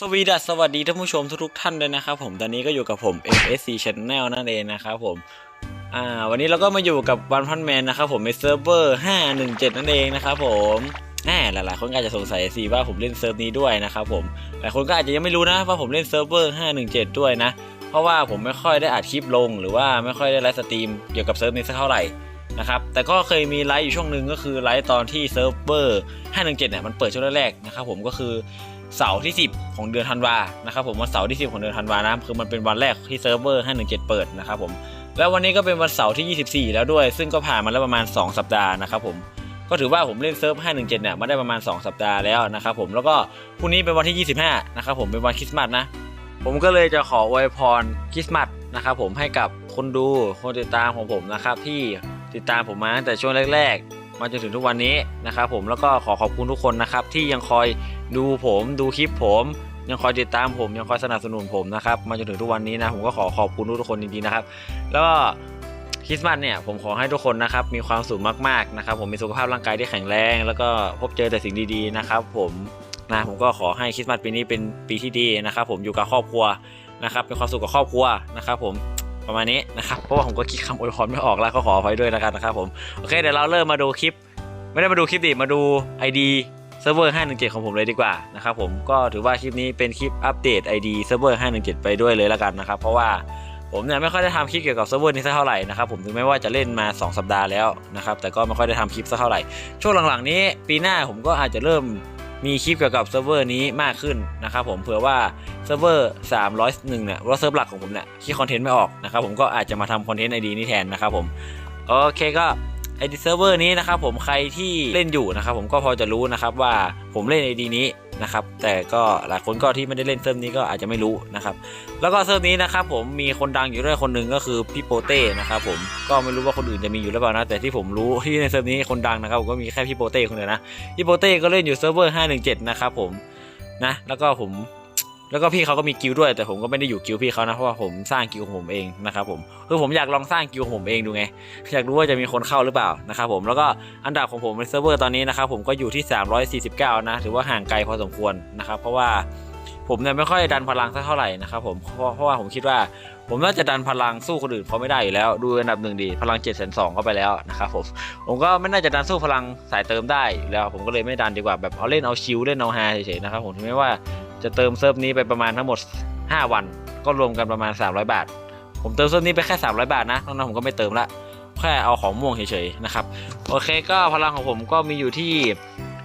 สวีดัสสวัสดีท่านผู้ชมทุกๆท่านเลยนะครับผมตอนนี้ก็อยู่กับผม MSC Channel นั่นเองนะครับผมอ่าวันนี้เราก็มาอยู่กับวันพันแมนนะครับผมในเซิร์ฟเวอร์517 นั่นเองนะครับผมแหมหลายๆคนก็อาจจะสงสัยสิว่าผมเล่นเซิร์ฟนี้ด้วยนะครับผมหลายคนก็อาจจะยังไม่รู้นะว่าผมเล่นเซิร์ฟเวอร์517 ด้วยนะ เพราะว่าผมไม่ค่อยได้อัดคลิปลง หรือว่าไม่ค่อยได้ไลฟ์สตรีมเกี่ยวกับเซิร์ฟนี้สักเท่าไหร่นะครับแต่ก็เคยมีไลฟ์อยู่ช่วงหนึ่งก็คือไลฟ์ตอนที่เซิร์ฟเวอร์517เนี่ยมันเปิดช่วงแรกๆนะครับผมก็คือ เสาร์ที่ 10 ของเดือนธันวานะครับผมวันเสาร์ที่ 10 ของเดือนธันวานะคือมันเป็นวันแรกที่เซิร์ฟเวอร์ 517 เปิดนะครับผมแล้ววันนี้ก็เป็นวันเสาร์ที่ 24 แล้วด้วย ซึ่งก็ผ่านมาแล้วประมาณ 2 สัปดาห์นะครับผมก็ถือว่าผมเล่นเซิร์ฟ 517 เนี่ยมาได้ประมาณ 2 สัปดาห์แล้วนะครับผมแล้วก็พรุ่งนี้เป็นวันที่ 25 นะครับผมเป็นวันคริสต์มาสนะผมก็เลยจะขออวยพรคริสต์มาสนะครับผมให้กับคนดูคนติดตามของผมนะครับที่ติดตามผมมาตั้งแต่ช่วงแรก ๆ มาจนถึงทุกวันนี้นะครับผมแล้วก็ขอขอบคุณทุกคนนะครับที่ยังคอย ดูผมดูคลิปผมยังคอยติดตามผมยังคอยสนับสนุนผมนะครับมาจนถึงทุกวันนี้นะผมก็ขอขอบคุณทุกคนจริงๆนะครับ แล้วก็คริสต์มาสเนี่ยผมขอให้ทุกคนนะครับมีความสุขมากๆนะครับผมมีสุขภาพร่างกายที่แข็งแรง แล้วก็พบเจอแต่สิ่งดีๆนะครับ ผมนะผมก็ขอให้คริสต์มาสปีนี้เป็นปีที่ดีนะครับผมอยู่กับครอบครัวนะครับเป็นความสุขกับครอบครัวนะครับ ผมประมาณนี้นะครับเพราะว่าผมก็คิดคำอวยพรไม่ออกแล้วก็ขออภัยด้วยนะครับนะครับผมโอเคเดี๋ยวเราเริ่มมาดูคลิป ไม่ได้มาดูคลิปดิมาดู ID ซิร์ฟเวอร์ 517 ของผมเลยดีกว่านะครับผมก็ถือว่าคลิปนี้เป็นคลิปอัปเดต ID เซิร์ฟเวอร์ 517 ไปด้วยเลยละกันนะครับ เพราะว่าผมเนี่ยไม่ค่อยได้ทำคลิปเกี่ยวกับเซิร์ฟเวอร์นี้สักเท่าไหร่นะครับผมถึงแม้ว่าจะเล่นมา 2 สัปดาห์แล้วนะครับแต่ก็ไม่ค่อยได้ทำคลิปสักเท่าไหร่ ช่วงหลังๆนี้ ปีหน้าผมก็อาจจะเริ่มมีคลิปเกี่ยวกับเซิร์ฟเวอร์นี้มากขึ้นนะครับผมเผื่อว่าเซิร์ฟเวอร์ 301 เนี่ยว่าเซิร์ฟหลักของผมเนี่ยคิดคอนเทนต์ไม่ออกนะครับผมก็อาจจะมาทำคอนเทนต์ ID นี้แทนนะครับผมโอเคก็ ไอดีเซิร์ฟเวอร์นี้นะครับผมใครที่เล่นอยู่นะครับผมก็พอจะรู้นะครับว่าผมเล่นไอดีนี้นะครับแต่ก็หลายคนก็ที่ไม่ได้เล่นเซิร์ฟนี้ก็อาจจะไม่รู้นะครับแล้วก็เซิร์ฟนี้นะครับผมมีคนดังอยู่ด้วยคนหนึ่งก็คือพี่โปเต้นะครับผมก็ไม่รู้ว่าคนอื่นจะมีอยู่หรือเปล่านะแต่ที่ผมรู้ที่ในเซิร์ฟนี้คนดังนะครับผมก็มีแค่พี่โปเต้คนเดียวนะพี่โปเต้ก็เล่นอยู่เซิร์ฟเวอร์517นะครับผมนะแล้วก็ผม แล้วก็พี่เขาก็มีกิลด้วย แต่ผมก็ไม่ได้อยู่กิลพี่เขานะเพราะว่าผมสร้างกิลของผมเองนะครับผมคือผมอยากลองสร้างกิลของผมเองดูไงอยากรู้ว่าจะมีคนเข้าหรือเปล่านะครับผมแล้วก็อันดับของผมในเซิร์ฟเวอร์ตอนนี้นะครับผมก็อยู่ที่ 349 นะถือว่าห่างไกลพอสมควรนะครับเพราะว่าผมเนี่ยไม่ค่อยดันพลังสักเท่าไหร่นะครับผมเพราะเพราะว่าผมคิดว่า ผมน่าจะดันพลังสู้คนอื่นเขาไม่ได้อยู่แล้ว ดูอันดับหนึ่งดีพลัง7 2 0 0 0เข้าไปแล้วนะครับผมผมก็ไม่น่าจะดันสู้พลังสายเติมได้แล้วผมก็เลยไม่ดันดีกว่าแบบเอาเล่นเอาชิลเล่นเอาฮาเฉยๆนะครับผมถึงแม้ว่า จะเติมเซิร์ฟนี้ไปประมาณทั้งหมด 5 วัน ก็รวมกันประมาณ 300 บาท ผมเติมเซิร์ฟนี้ไปแค่ 300 บาทนะนอกนั้นผมก็ไม่เติมละแค่เอาของม่วงเฉยๆนะครับโอเคก็พลังของผมก็มีอยู่ที่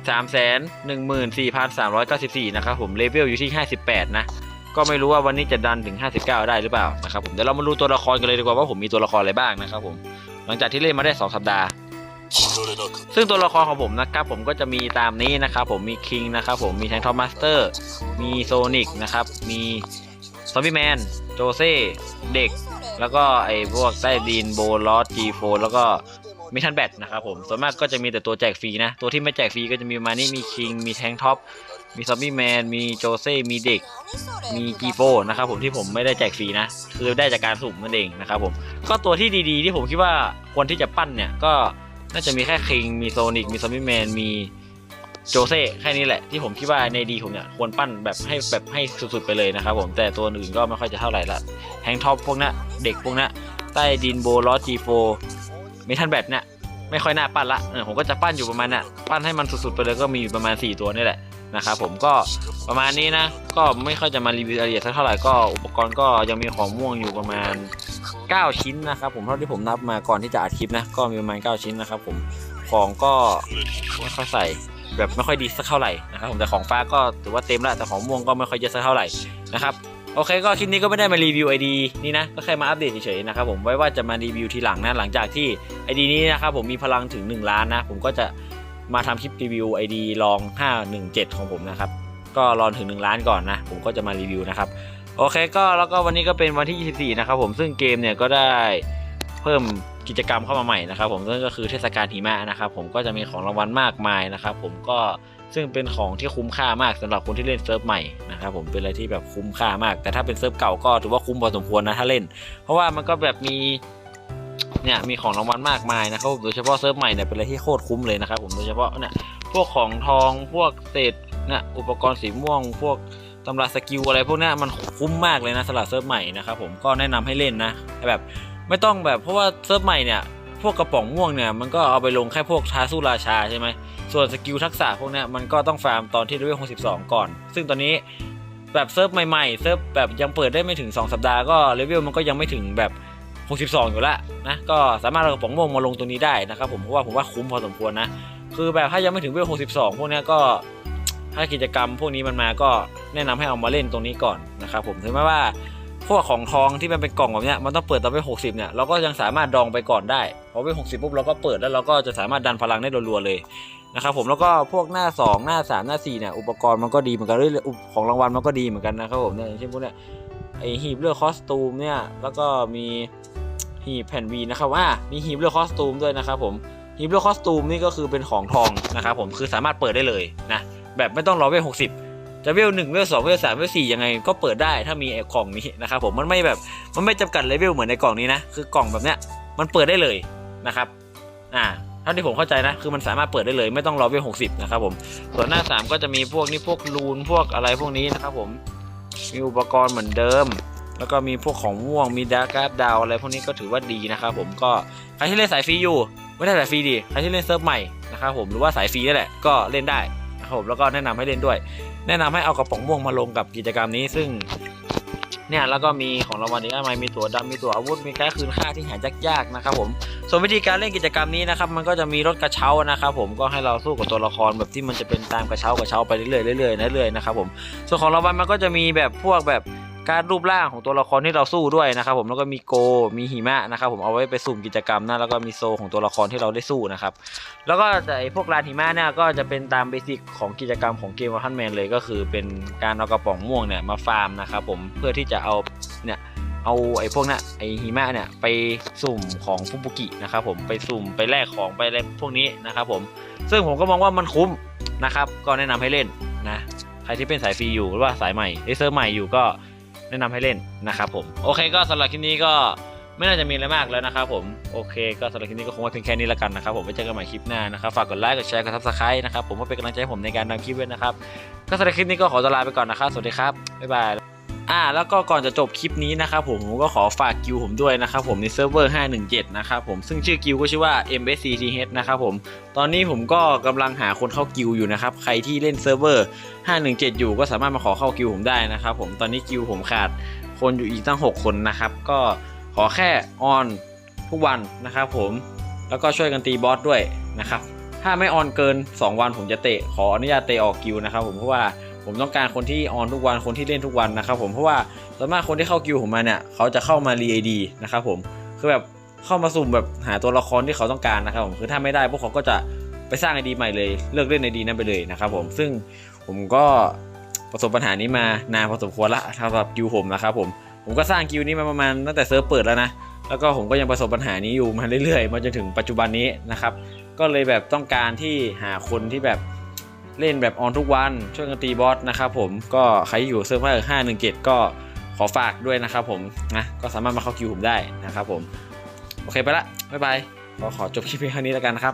3 1 4 3 9 4 นะครับผมเลเวลอยู่ที่ 58 นะ ก็ไม่รู้ว่าวันนี้จะดันถึง 59 ได้หรือเปล่านะครับผมเดี๋ยวเรามาดูตัวละครกันเลยดีกว่าว่าผมมีตัวละครอะไรบ้างนะครับผมหลังจากที่เล่นมาได้ 2 สัปดาห์ ซึ่งตัวละครของผมนะครับผมก็จะมีตามนี้นะครับผมมีคิงนะครับผมมีแทงทอมมาสเตอร์มีโซนิกนะครับมีซอมบี้แมนโจเซ่เด็ก แล้วก็ไอ้พวกใต้ดินโบลอสจีโฟแล้วก็มิทันแบทนะครับผมส่วนมากก็จะมีแต่ตัวแจกฟรีนะ ตัวที่ไม่แจกฟรีก็จะมีมานี้มีคิงมีแทงท็อปมีซอมบี้แมนมีโจเซ่มีเด็ก มีจีโฟนะครับผมที่ผมไม่ได้แจกฟรีนะ คือได้จากการสุ่มนั่นเองนะครับผมก็ตัวที่ดีๆ ที่ผมคิดว่าควรที่จะปั้นเนี่ยก็ น่าจะมีแค่คิง มีโซนิก มีซอมบี้แมน มีโจเซ่แค่นี้แหละ ที่ผมคิดว่าในดีผมเนี่ยควรปั้นแบบให้แบบให้สุดๆไปเลยนะครับผมแต่ตัวอื่นก็ไม่ค่อยจะเท่าไหร่ละแฮงท็อปพวกนี้เด็กพวกนี้ใต้ดินโบลอสจีโฟมีทันแบบเนี่ยไม่ค่อยน่าปั้นละเออผมก็จะปั้นอยู่ประมาณน่ะปั้นให้มันสุดๆไปเลยก็มีอยู่ประมาณ 4 ตัวนี่แหละ นะครับผมก็ประมาณนี้นะ ก็ไม่ค่อยจะมารีวิวรายละเอียดสักเท่าไหร่ก็อุปกรณ์ก็ยังมีของม่วงอยู่ประมาณ 9 ชิ้นนะครับผมเท่าที่ผมนับมาก่อนที่จะอัดคลิปนะก็มีประมาณ 9 ชิ้นนะครับผมของก็ไม่ค่อยใส่แบบไม่ค่อยดีสักเท่าไหร่นะครับผมแต่ของฟ้าก็ถือว่าเต็มแล้วแต่ของม่วงก็ไม่ค่อยเยอะสักเท่าไหร่นะครับโอเคก็คลิปนี้ก็ไม่ได้มารีวิว ID นี่นะก็แค่มาอัปเดตเฉยๆนะครับผมไว้ว่าจะมารีวิวทีหลังนะหลังจากที่ ID นี้นะครับผมมีพลังถึง 1 ล้านนะผมก็จะ มาทำคลิปรีวิว ID ลอง 517 ของผมนะครับ ก็รอถึง 1 ล้านก่อนนะ ผมก็จะมารีวิวนะครับ โอเคก็แล้วก็วันนี้ก็เป็นวันที่ 24 นะครับผมซึ่งเกมเนี่ยก็ได้เพิ่มกิจกรรมเข้ามาใหม่นะครับผมนั่นก็คือเทศกาลหิมะนะครับผมก็จะมีของรางวัลมากมายนะครับผมก็ซึ่งเป็นของที่คุ้มค่ามากสำหรับคนที่เล่นเซิร์ฟใหม่นะครับผมเป็นอะไรที่แบบคุ้มค่ามาก แต่ถ้าเป็นเซิร์ฟเก่าก็ถือว่าคุ้มพอสมควรนะถ้าเล่น เพราะว่ามันก็แบบมี เนี่ยมีของรางวัลมากมายนะครับโดยเฉพาะเซิร์ฟใหม่เนี่ยเป็นอะไรที่โคตรคุ้มเลยนะครับผมโดยเฉพาะเนี่ยพวกของทองพวกเศษนะอุปกรณ์สีม่วง พวกตำราสกิลอะไรพวกนี้มันคุ้มมากเลยนะสำหรับเซิร์ฟใหม่นะครับผมก็แนะนำให้เล่นนะแบบไม่ต้องแบบเพราะว่าเซิร์ฟใหม่เนี่ยพวกกระป๋องม่วงเนี่ยมันก็เอาไปลงแค่พวกท้าสู้ราชาใช่ไหมส่วนสกิลทักษะพวกนี้มันก็ต้องฟาร์มตอนที่เลเวล62 ก่อน ซึ่งตอนนี้แบบเซิร์ฟใหม่ๆเซิร์ฟแบบยังเปิดได้ไม่ถึง 2 สัปดาห์ก็เลเวลมันก็ยังไม่ถึงแบบ 62 อยู่และนะก็สามารถเอากระป๋องม่วงมาลงตรงนี้ได้นะครับผมเพราะว่าผมว่าคุ้มพอสมควรนะคือแบบถ้ายังไม่ถึงเวล62 พวกนี้ก็ถ้ากิจกรรมพวกนี้มันมาก็แนะนำให้เอามาเล่นตรงนี้ก่อนนะครับผมถึงแม้ว่าพวกของทองที่มันเป็นกล่องแบบนี้มันต้องเปิดตอนเวล60 เนี่ยเราก็ยังสามารถดองไปก่อนได้พอเวล60 ปุ๊บเราก็เปิดแล้วเราก็จะสามารถดันพลังได้รัวๆเลยนะครับผมแล้วก็พวกหน้า 2 หน้า 3 หน้า4เนี่ยอุปกรณ์มันก็ดีเหมือนกันเรื่อยของรางวัลมันก็ดีเหมือนกันนะครับผมเนี่ยอย่างเช่นพวกเนี้ยไอหีบเลือกคอสตูมเนี่ยแล้วก็มี หีบแผ่นวีนะครับว่ามีหีบเลือคอสตูมด้วยนะครับผมฮีโร่คอสตูมนี่ก็คือเป็นของทองนะครับผมคือสามารถเปิดได้เลยนะแบบไม่ต้องรอเวล60จะเวลหนึ่งเวลสองเวลสามเวลสี่ยังไงก็เปิดได้ถ้ามีไอ้กล่องนี้นะครับผมมันไม่แบบมันไม่จำกัดเลเวลเหมือนในกล่องนี้นะคือกล่องแบบเนี้ยมันเปิดได้เลยนะครับอ่าเท่าที่ผมเข้าใจนะคือมันสามารถเปิดได้เลยไม่ต้องรอเวล60นะครับผมส่วนหน้า3ก็จะมีพวกนี้พวกรูนพวกอะไรพวกนี้นะครับผมมีอุปกรณ์เหมือนเดิม แล้วก็มีพวกของม่วงมีดาร์กราฟดาวอะไรพวกนี้ก็ถือว่าดีนะครับผมก็ใครที่เล่นสายฟรีอยู่ไม่ได้สายฟรีดิใครที่เล่นเซิร์ฟใหม่นะครับผมหรือว่าสายฟรีนี่แหละก็เล่นได้นะครับผมแล้วก็แนะนำให้เล่นด้วย แนะนำให้เอากระป๋องม่วงมาลงกับกิจกรรมนี้ซึ่งเนี่ยแล้วก็มีของรางวัลอีกมากมายมีตั๋วดำมีตั๋วอาวุธมีการคืนค่าที่หายากๆนะครับผมส่วนวิธีการเล่นกิจกรรมนี้นะครับมันก็จะมีรถกระเช้านะครับผมก็ให้เราสู้กับตัวละครแบบที่มันจะเป็นตามกระเช้ากระเช้าไปเรื่อยๆเรื่อยๆเรื่อยๆนะครับผมส่วนของรางวัลมันก็จะมีแบบพวกแบบ การรูปร่างของตัวละครที่เราสู้ด้วยนะครับผมแล้วก็มีโกมีหิมะนะครับผมเอาไว้ไปสุ่มกิจกรรมนะแล้วก็มีโซของตัวละครที่เราได้สู้นะครับแล้วก็ไอ้พวกลานหิมะเนี่ยก็จะเป็นตามเบสิกของกิจกรรมของเกมวัลทันแมนเลยก็คือเป็นการเอากระป๋องม่วงเนี่ยมาฟาร์มนะครับผมเพื่อที่จะเอาเนี่ยเอาไอ้พวกนี้ยไอ้หิมะเนี่ยไปสุ่มของฟุบุกินะครับผมไปสุ่มไปแลกของไปอะไรพวกนี้นะครับผมซึ่งผมก็มองว่ามันคุ้มนะครับก็แนะนำให้เล่นนะใครที่เป็นสายฟรีอยู่หรือว่าสายใหม่เอเซอร์ใหม่อยู่ก็ แนะนำให้เล่นนะครับผมโอเคก็สำหรับคลิปนี้ก็ไม่น่าจะมีอะไรมากแล้วนะครับผมโอเคก็สำหรับคลิปนี้ก็คงไว้เพียงแค่นี้แล้วกันนะครับผมไว้เจอกันใหม่คลิปหน้านะครับฝากกดไลค์กดแชร์กดซับสไครต์นะครับผมเพื่อเป็นกำลังใจให้ผมในการทำคลิปด้วยนะครับก็สำหรับคลิปนี้ก็ขอตัวลาไปก่อนนะครับสวัสดีครับบ๊ายบาย อ่าแล้วก็ก่อนจะจบคลิปนี้นะครับผมผมก็ขอฝากกิวผมด้วยนะครับผมในเซิร์ฟเวอร์ 517 นะครับผมซึ่งชื่อกิวก็ชื่อว่า MSCTH นะครับผมตอนนี้ผมก็กำลังหาคนเข้ากิวอยู่นะครับใครที่เล่นเซิร์ฟเวอร์ 517 อยู่ก็สามารถมาขอเข้ากิวผมได้นะครับผมตอนนี้กิวผมขาดคนอยู่อีกตั้ง 6 คนนะครับก็ขอแค่ออนทุกวันนะครับผมแล้วก็ช่วยกันตีบอสด้วยนะครับถ้าไม่ออนเกิน 2 วันผมจะเตะขออนุญาตเตะออกกิวนะครับผมเพราะว่า ผมต้องการคนที่ออนทุกวันคนที่เล่นทุกวันนะครับผมเพราะว่าส่วนมากคนที่เข้ากิวผมมาเนี่ยเขาจะเข้ามารีไอดีนะครับผมคือแบบเข้ามาสุ่มแบบหาตัวละครที่เขาต้องการนะครับผมคือถ้าไม่ได้พวกเขาก็จะไปสร้างไอดีใหม่เลยเลิกเล่นไอดีนั้นไปเลยนะครับผมซึ่งผมก็ประสบปัญหานี้มานานพอสมควรละสำหรับกิวผมนะครับผมผมก็สร้างกิวนี้มาประมาณตั้งแต่เซิร์ฟเปิดแล้วนะแล้วก็ผมก็ยังประสบปัญหานี้อยู่มาเรื่อยๆมาจนถึงปัจจุบันนี้นะครับก็เลยแบบต้องการที่หาคนที่แบบ เล่นแบบออนทุกวันช่วยกันตีบอสนะครับผมก็ใครอยู่เซิร์ฟเวอร์ห้าหนึ่งเกก็ขอฝากด้วยนะครับผมนะก็สามารถมาเข้าคิวผมได้นะครับผม โอเคไปละบ๊ายบายก็ขอจบคลิปเพียงเท่านี้แล้วกันนะครับ